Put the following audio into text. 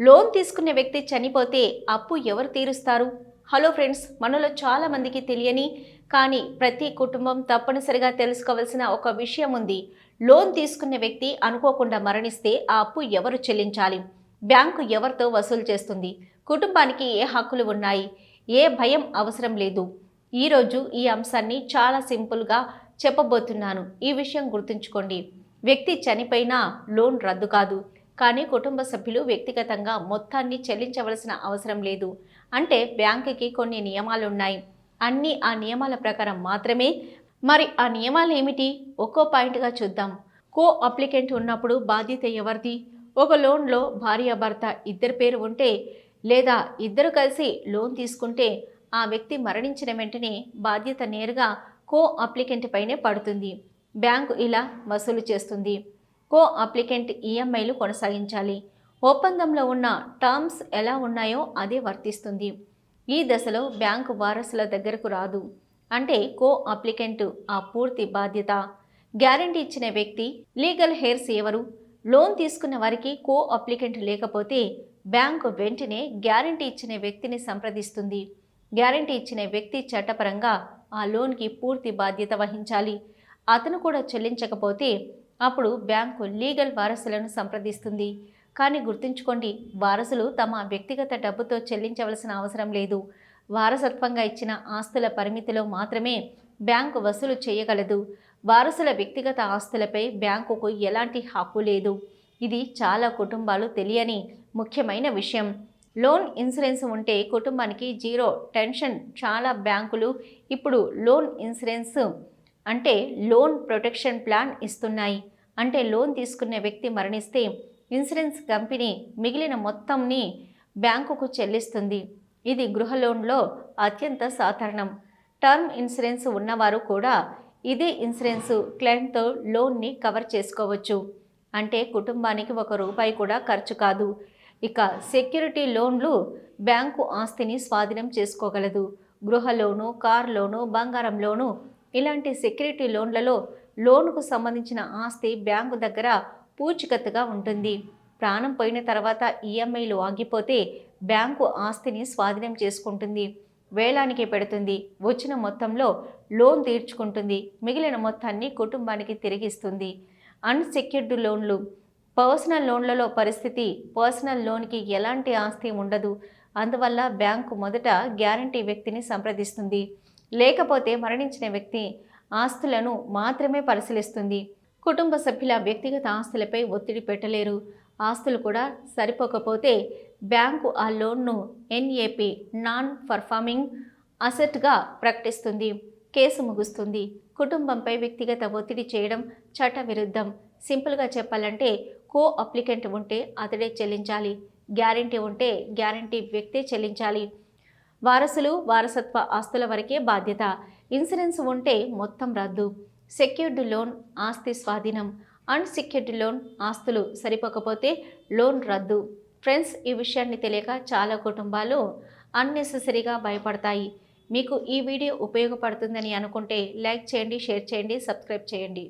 Loan తీసుకునే వ్యక్తి చనిపోతే అప్పు ఎవరు తీరుస్తారు? హలో ఫ్రెండ్స్ మనలో చాలామందికి తెలియని కానీ ప్రతి కుటుంబం తప్పనిసరిగా తెలుసుకోవాల్సిన ఒక విషయం ఉంది. లోన్ తీసుకున్న వ్యక్తి అనుకోకుండా మరణిస్తే ఆ అప్పు ఎవరు చెల్లించాలి? బ్యాంకు ఎవరితో వసూలు చేస్తుంది? కుటుంబానికి ఏ హక్కులు ఉన్నాయి? ఏ భయం అవసరం లేదు. ఈరోజు ఈ అంశాన్ని చాలా సింపుల్గా చెప్పబోతున్నాను. ఈ విషయం గుర్తుంచుకోండి. వ్యక్తి చనిపోయినా లోన్ రద్దు కాదు. కానీ కుటుంబ సభ్యులు వ్యక్తిగతంగా మొత్తాన్ని చెల్లించవలసిన అవసరం లేదు. అంటే బ్యాంకుకి కొన్ని నియమాలు ఉన్నాయి అన్నీ ఆ నియమాల ప్రకారం మాత్రమే. మరి ఆ నియమాలు ఏమిటి ఒక్కో పాయింట్గా చూద్దాం. కో అప్లికెంట్ ఉన్నప్పుడు బాధ్యత ఎవరిది? ఒక లోన్లో భార్యాభర్త ఇద్దరి పేరు ఉంటే లేదా ఇద్దరు కలిసి లోన్ తీసుకుంటే ఆ వ్యక్తి మరణించిన వెంటనే బాధ్యత నేరుగా కో అప్లికెంట్ పైనే పడుతుంది. బ్యాంకు ఇలా వసూలు చేస్తుంది. కో అప్లికెంట్ ఈఎంఐలు కొనసాగించాలి. ఒప్పందంలో ఉన్న టర్మ్స్ ఎలా ఉన్నాయో అదే వర్తిస్తుంది. ఈ దశలో బ్యాంకు వారసుల దగ్గరకు రాదు. అంటే కో అప్లికెంట్ ఆ పూర్తి బాధ్యత. గ్యారంటీ ఇచ్చిన వ్యక్తి లీగల్ హెయిర్స్ ఎవరు? లోన్ తీసుకున్న వారికి కో అప్లికెంట్ లేకపోతే బ్యాంకు వెంటనే గ్యారంటీ ఇచ్చిన వ్యక్తిని సంప్రదిస్తుంది. గ్యారంటీ ఇచ్చిన వ్యక్తి చట్టపరంగా ఆ లోన్కి పూర్తి బాధ్యత వహించాలి. అతను కూడా చెల్లించకపోతే అప్పుడు బ్యాంకు లీగల్ వారసులను సంప్రదిస్తుంది. కానీ గుర్తుంచుకోండి వారసులు తమ వ్యక్తిగత డబ్బుతో చెల్లించవలసిన అవసరం లేదు. వారసత్వంగా ఇచ్చిన ఆస్తుల పరిమితిలో మాత్రమే బ్యాంకు వసూలు చేయగలదు. వారసుల వ్యక్తిగత ఆస్తులపై బ్యాంకుకు ఎలాంటి హక్కు లేదు. ఇది చాలా కుటుంబాలు తెలియని ముఖ్యమైన విషయం. లోన్ ఇన్సూరెన్స్ ఉంటే కుటుంబానికి జీరో టెన్షన్. చాలా బ్యాంకులు ఇప్పుడు లోన్ ఇన్సూరెన్స్ అంటే లోన్ ప్రొటెక్షన్ ప్లాన్ ఇస్తున్నాయి. అంటే లోన్ తీసుకున్న వ్యక్తి మరణిస్తే ఇన్సూరెన్స్ కంపెనీ మిగిలిన మొత్తంని బ్యాంకుకు చెల్లిస్తుంది. ఇది గృహ లోన్లో అత్యంత సాధారణం. టర్మ్ ఇన్సూరెన్స్ ఉన్నవారు కూడా ఇదే ఇన్సూరెన్స్ క్లయింట్తో లోన్ని కవర్ చేసుకోవచ్చు. అంటే కుటుంబానికి ఒక రూపాయి కూడా ఖర్చు కాదు. ఇక సెక్యూరిటీ లోన్లు బ్యాంకు ఆస్తిని స్వాధీనం చేసుకోగలదు. గృహ లోను కార్ లోను బంగారం లోను ఇలాంటి సెక్యూరిటీ లోన్లలో లోనుకు సంబంధించిన ఆస్తి బ్యాంకు దగ్గర పూచికత్తుగా ఉంటుంది. ప్రాణం పోయిన తర్వాత ఈఎంఐలు ఆగిపోతే బ్యాంకు ఆస్తిని స్వాధీనం చేసుకుంటుంది. వేలానికి పెడుతుంది. వచ్చిన మొత్తంలో లోన్ తీర్చుకుంటుంది. మిగిలిన మొత్తాన్ని కుటుంబానికి తిరిగిస్తుంది. అన్సెక్యూర్డ్ లోన్లు. పర్సనల్ లోన్లలో పరిస్థితి పర్సనల్ లోన్కి ఎలాంటి ఆస్తి ఉండదు. అందువల్ల బ్యాంకు మొదట గ్యారంటీ వ్యక్తిని సంప్రదిస్తుంది. లేకపోతే మరణించిన వ్యక్తి ఆస్తులను మాత్రమే పరిశీలిస్తుంది. కుటుంబ సభ్యుల వ్యక్తిగత ఆస్తులపై ఒత్తిడి పెట్టలేరు. ఆస్తులు కూడా సరిపోకపోతే బ్యాంకు ఆ లోన్ను ఎన్ఏపి నాన్ పర్ఫార్మింగ్ అసెట్గా ప్రకటిస్తుంది. కేసు ముగుస్తుంది. కుటుంబంపై వ్యక్తిగత ఒత్తిడి చేయడం చట్టవిరుద్ధం. సింపుల్గా చెప్పాలంటే కో అప్లికెంట్ ఉంటే అతడే చెల్లించాలి. గ్యారంటీ ఉంటే గ్యారంటీ వ్యక్తే చెల్లించాలి. వారసులు వారసత్వ ఆస్తుల వరకే బాధ్యత. ఇన్సూరెన్స్ ఉంటే మొత్తం రద్దు. సెక్యూర్డ్ లోన్ ఆస్తి స్వాధీనం. అన్సెక్యూర్డ్ లోన్ ఆస్తులు సరిపోకపోతే లోన్ రద్దు. ఫ్రెండ్స్ ఈ విషయాన్ని తెలియక చాలా కుటుంబాలు అన్నెసెసరీగా భయపడతాయి. మీకు ఈ వీడియో ఉపయోగపడుతుందని అనుకుంటే లైక్ చేయండి షేర్ చేయండి సబ్స్క్రైబ్ చేయండి.